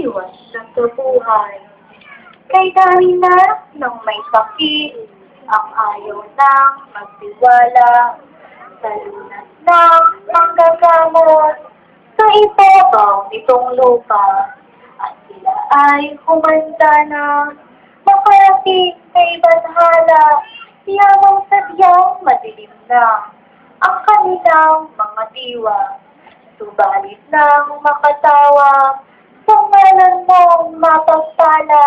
iwas ng tubuhay. Kay dami na ng may sakit, ang ayaw nang magtiwala sa lunas ng sa ibabaw nitong lupa. At sila ay humanda na makarating kay Banhala, yamang sadyang madilim na ang kanilang mga diwa. Subalit nang makatawa, sa ngalan mong mapagpala,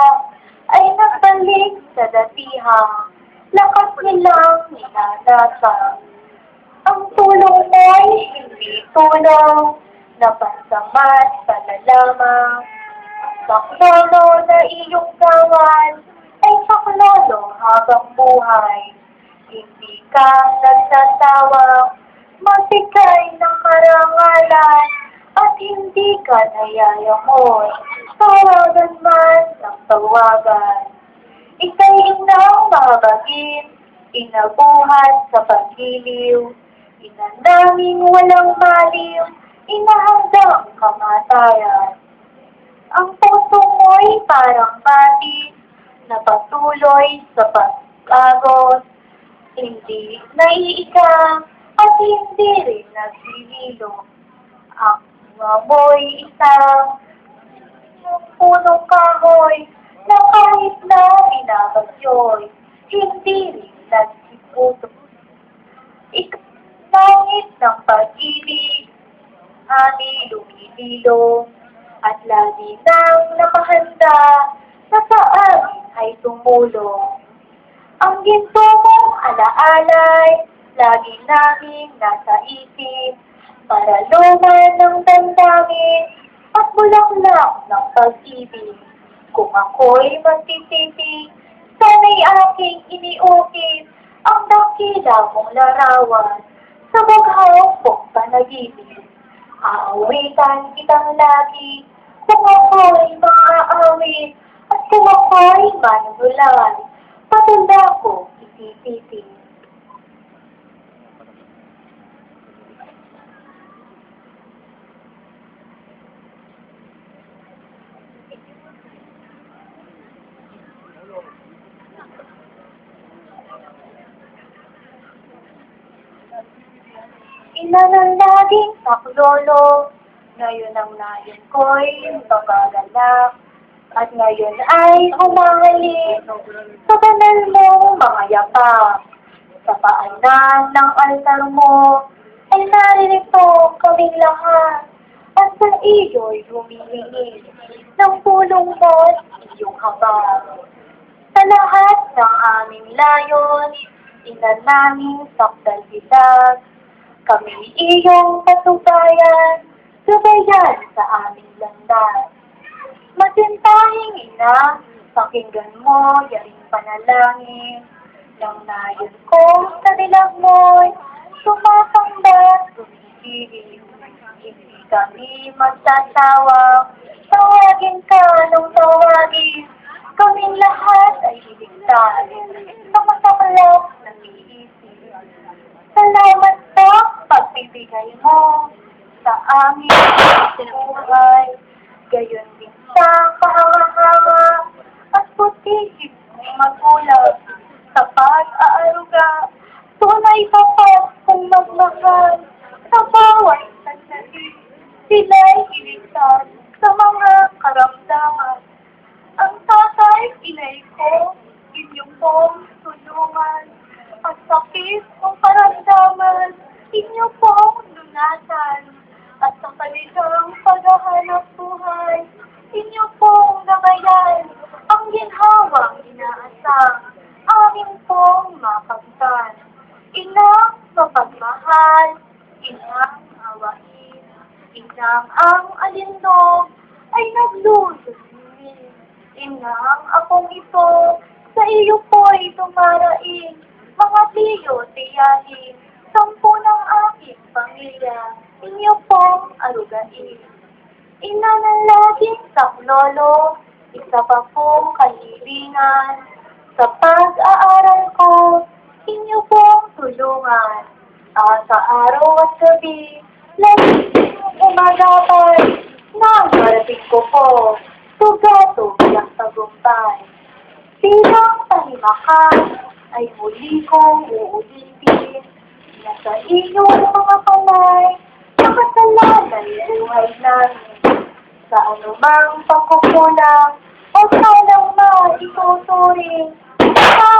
ay nagbalik sa datihang lakas nilang ninanasa. Ang tulong mo'y hindi tulong na pansamat sa lamang. Ang saklolo na iyong gawan ay saklolo habang buhay. Hindi ka nagsasawang magbigay ng karangalan at hindi ka nayayamoy. Tawagan man ng tawagan. Ika'y inang mabagin, inabuhat sa pagiliw, inandaming walang maliw, inahanggang kamatayan. Ang puso mo'y parang pati na patuloy sa pag-agos, hindi naiika at hindi rin naghihilo. Ang amoy isang punong kahoy na kahit na binabagyoy, hindi rin nagsiputo. Ikangit ng pag-ibig, ani lumililo, at lagi nang nakahanda na sa amin ay tumulong. Ang ginto mong alaalay, lagi namin nasa isip, para luman ng damdamin at bulaklak ng pag-ibig. Kung ako'y magtititig, sana'y aking iniukit ang dakila mong larawan sa baghaw kong panaginip. Aawitan kitang lagi kung ako'y maaawit at kung ako'y manunulay, patanda ko itipitin. Ina ng laging saklolo, ngayon ang nayon ko'y pagagalak, at ngayon ay umahalik sa banal mo mga yapa. Sa paanan ng altar mo, ay naririto kaming lahat, at sa iyo'y humihingi ng tulong mo at iyong habang. Sa lahat ng aming layon, ina naming sakdal bidag, kami iyong patubayan, subayan sa aming landas. Matintahing ina, pakinggan mo, yaring panalangin, nang nayon ko sa dilag mo'y sumasamba, sumisigil. Hindi kami magsasawa, tawagin ka nung tawagin, kaming lahat ay iligtas, sa masaklap na iisip. Salamat sa pagbibigay mo sa aming buhay. Gayon din sa kahanga-hanga at putigit ng magulang sa pag-aaruga. Tunay tapat kung magmahal sa bawat sandali. Sila'y iligtas sa mga karamdaman. Ang tatay, inay ko, inyo pong tulungan. Ang sakit ng karamdaman, inyo pong lunatan. At sa kanilang paghahanap buhay, inyo pong namayan. Ang ginhawang inaasang, amin pong mapagtan. Inang mapagmahal, inang awain, inang ang alinog ay naglususin. Inang akong ito, sa iyo po'y tumarain, mga tiyo, tiyahin, sampu ng aking pamilya, inyo pong arugain. Ina ng laging saklolo, isa pa pong kahilingan, sa pag-aaral ko, inyo pong tulungan. Ah, sa araw at gabi, lagi umagatay, nang marating ko po, patnubay. Bilang tahimakan ay muli kong uulitin na sa iyong mga kamay, nakasalalay buhay namin. Sa anumang pagkukulang, o sanang maituturing, bawal